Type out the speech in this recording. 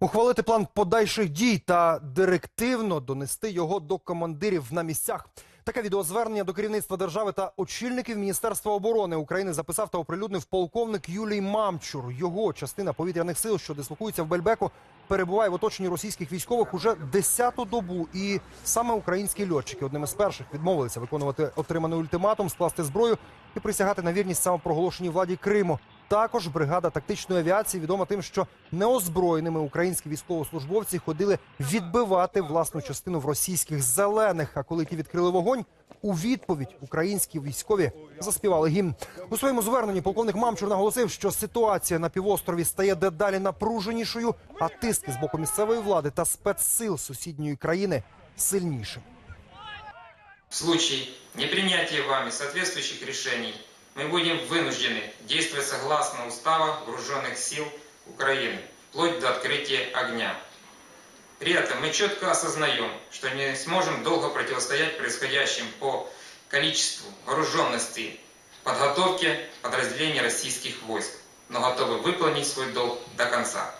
Ухвалити план подальших дій та директивно донести його до командирів на місцях. Таке відеозвернення до керівництва держави та очільників Міністерства оборони України записав та оприлюднив полковник Юлій Мамчур. Його частина повітряних сил, що дислокується в Бельбеку, перебуває в оточенні російських військових уже десяту добу. І саме українські льотчики одним із перших відмовилися виконувати отриманий ультиматум, скласти зброю і присягати на вірність самопроголошеній владі Криму. Також бригада тактичної авіації відома тим, що неозброєними українські військовослужбовці ходили відбивати власну частину в російських зелених. А коли ті відкрили вогонь, у відповідь українські військові заспівали гімн. У своєму зверненні полковник Мамчур наголосив, що ситуація на півострові стає дедалі напруженішою, а тиски з боку місцевої влади та спецсил сусідньої країни сильнішим. В случае непринятия вами соответствующих решений мы будем вынуждены действовать согласно Устава Вооруженных сил Украины, вплоть до открытия огня. При этом мы четко осознаем, что не сможем долго противостоять происходящим по количеству вооруженности подготовке подразделений российских войск, но готовы выполнить свой долг до конца.